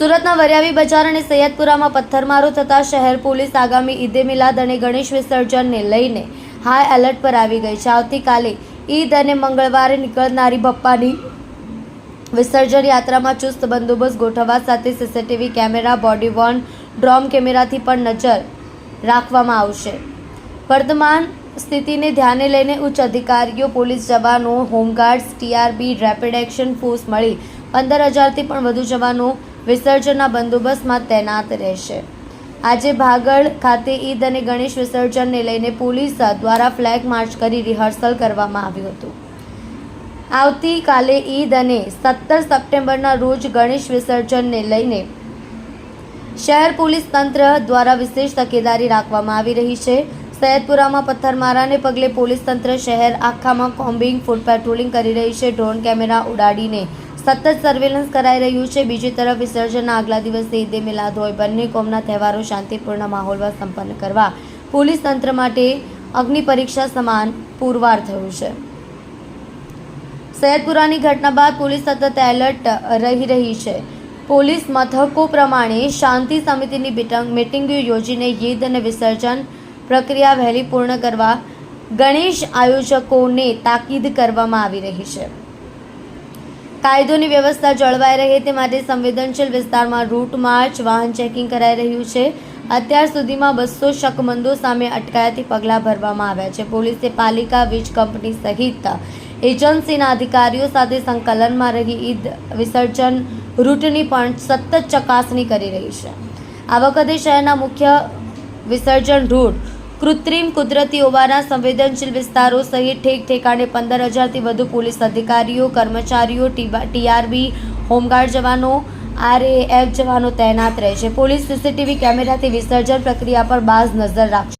સુરતના વરિયાવી બજાર અને સૈયદપુરામાં પથ્થરમારો થતા શહેર પોલીસ આગામી ઈદે મિલાદ અને ગણેશ વિસર્જનને લઈને હાઈ એલર્ટ પર આવી ગઈ છે. આવતીકાલે ઈદ અને મંગળવારે નીકળનારી બપ્પાની વિસર્જન યાત્રામાં ચુસ્ત બંદોબસ્ત ગોઠવવા સાથે CCTV camera, body worn drone કેમેરાથી પણ નજર રાખવામાં આવશે. વર્તમાન સ્થિતિને ધ્યાને લઈને ઉચ્ચ અધિકારીઓ, પોલીસ જવાનો, home guards, TRB, rapid action force મળી પંદર હજારથી પણ વધુ જવાનો વિસર્જનના બંદોબસ્તમાં તૈનાત રહેશે. આજે ભાગળ ખાતે ઈદ અને ગણેશ વિસર્જનને લઈને પોલીસ દ્વારા ફ્લેગ માર્ચ કરી રિહર્સલ કરવામાં આવ્યું હતું. આવતીકાલે ઈદ અને સત્તર સપ્ટેમ્બરના રોજ ગણેશ વિસર્જનને લઈને શહેર પોલીસ તંત્ર દ્વારા વિશેષ તકેદારી રાખવામાં આવી રહી છે. સૈયદપુરામાં પથ્થરમારાને પગલે પોલીસ તંત્ર શહેર આખામાં કોમ્બિંગ, ફૂડ પેટ્રોલિંગ કરી રહી છે. ડ્રોન કેમેરા ઉડાડીને સતત સર્વેલન્સ કરાઈ રહ્યું છે. બીજી તરફ વિસર્જનના આગલા દિવસે ઈદે મિલાદ હોય. બંને કોમના તહેવારો શાંતિપૂર્ણ માહોલમાં સંપન્ન કરવા પોલીસ તંત્ર માટે અગ્નિ પરીક્ષા સમાન પુરવાર થયું છે. સૈયદપુરાની ઘટના બાદ પોલીસ સતત એલર્ટ રહી રહી છે. પોલીસ મથકો પ્રમાણે શાંતિ સમિતિની મીટિંગ યોજીને ઈદ અને વિસર્જન પ્રક્રિયા વહેલી પૂર્ણ કરવા ગણેશ આયોજકોને તાકીદ કરવામાં આવી રહી છે. કાયદોની વ્યવસ્થા જળવાઈ રહે તે માટે સંવેદનશીલ વિસ્તારમાં રૂટ માર્ચ, વાહન ચેકિંગ કરાઈ રહ્યું છે. અત્યાર સુધીમાં બસો શકમંદો સામે અટકાયતી પગલાં ભરવામાં આવ્યા છે. પોલીસે પાલિકા વીજ કંપની સહિત એજન્સીના અધિકારીઓ સાથે સંકલનમાં રહી ઈદ વિસર્જન રૂટની પણ સતત ચકાસણી કરી રહી છે. આ વખતે શહેરના મુખ્ય વિસર્જન રૂટ કૃત્રિમ કુદરતી ઓવાના સંવેદનશીલ વિસ્તારો સહિત ઠેક ઠેકાણે પંદર હજારથી વધુ પોલીસ અધિકારીઓ, કર્મચારીઓ ટીઆરબી, હોમગાર્ડ જવાનો, આરએએફ જવાનો તૈનાત રહેશે પોલીસ સીસીટીવી કેમેરાથી વિસર્જન પ્રક્રિયા પર બાજ નજર રાખશે.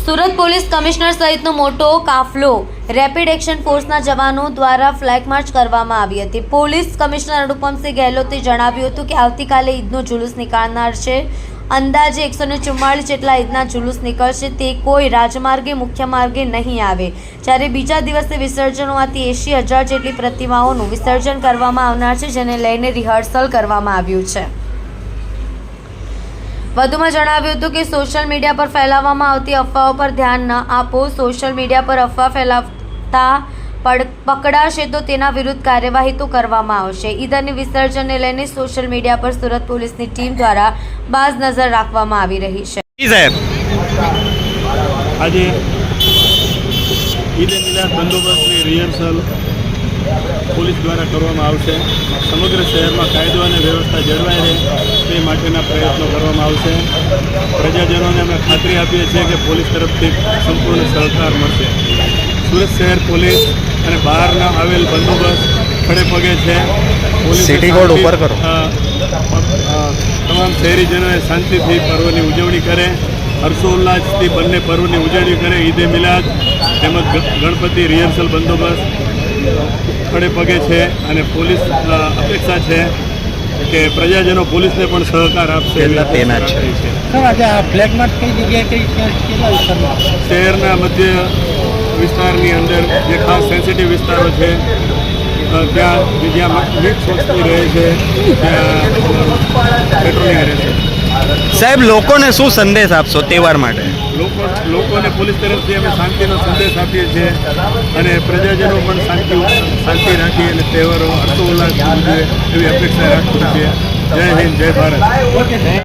સુરત પોલીસ કમિશનર સહિતનો મોટો કાફલો રેપિડ એક્શન ફોર્સના જવાનો દ્વારા ફ્લેગ માર્ચ કરવામાં આવી હતી. પોલીસ કમિશનર અનુપમસિંહ ગેહલોતે જણાવ્યું હતું કે આવતીકાલે ઈદનો જુલુસ નીકાળનાર છે. અંદાજે એકસો ને ચુમ્માળીસ જેટલા ઈદના જુલુસ નીકળશે. તે કોઈ રાજમાર્ગે, મુખ્ય માર્ગે નહીં આવે. જ્યારે બીજા દિવસે વિસર્જન હોવાથી એંશી હજાર જેટલી પ્રતિમાઓનું વિસર્જન કરવામાં આવનાર છે, જેને લઈને રિહર્સલ કરવામાં આવ્યું છે. વધુમાં જણાવ્યું હતું કે, સોશિયલ મીડિયા પર ફેલાવવામાં આવતી અફવાઓ પર ધ્યાન ન આપો. સોશિયલ મીડિયા પર અફવા ફેલાવતા પકડાશે તો તેના વિરુદ્ધ કાર્યવાહી તો કરવામાં આવશે. ઈદ અને વિસર્જનને લઈને સોશિયલ મીડિયા પર સુરત પોલીસની ટીમ દ્વારા બાજ નજર રાખવામાં આવી રહી છે. સાહેબ. આજે ઈદે મિલાદ બંદોબસ્તની રિહર્સલ પોલીસ દ્વારા કરવામાં આવશે. સમગ્ર શહેરમાં કાયદો અને વ્યવસ્થા જળવાઈ રહે તે માટેના પ્રયત્નો કરવામાં આવશે. પ્રજાજનોને અમે ખાતરી આપીએ છીએ કે પોલીસ તરફથી સંપૂર્ણ સહકાર મળશે. સુરત શહેર પોલીસ અને બહારના આવેલ બંદોબસ્ત ખડે પગે છે. પોલીસે સિટી કોડ ઉપર કરો. તમામ શહેરીજનોએ શાંતિથી પર્વની ઉજવણી કરે. હર્ષોલ્લાસથી બંને પર્વની ઉજવણી કરે. ઈદે મિલાદ તેમજ ગણપતિ રિહર્સલ બંદોબસ્ત ખડે પગે છે અને પોલીસ અપેક્ષા છે કે પ્રજાજનો પોલીસને પણ સહકાર આપશે. એવી તેના તેના છે. સર આજે આ કઈ જગ્યાએ કઈ શહેરના મધ્ય વિસ્તારની અંદર જે ખાસ સેન્સિટિવ વિસ્તારો છે ત્યાં જ્યાં મિક્સ વસ્તી રહે છે ત્યાં પેટ્રોલિંગ રહે છે. સાહેબ લોકોને શું સંદેશ આપશો તહેવાર માટે? લોકો લોકોને પોલીસ તરફથી અમે શાંતિનો સંદેશ આપીએ છીએ અને પ્રજાજનો પણ શાંતિ શાંતિ રાખી અને તહેવારો હર્ષોલ્લાસ ઉજવે એવી અપેક્ષા રાખીએ છીએ જય હિન્દ જય ભારત.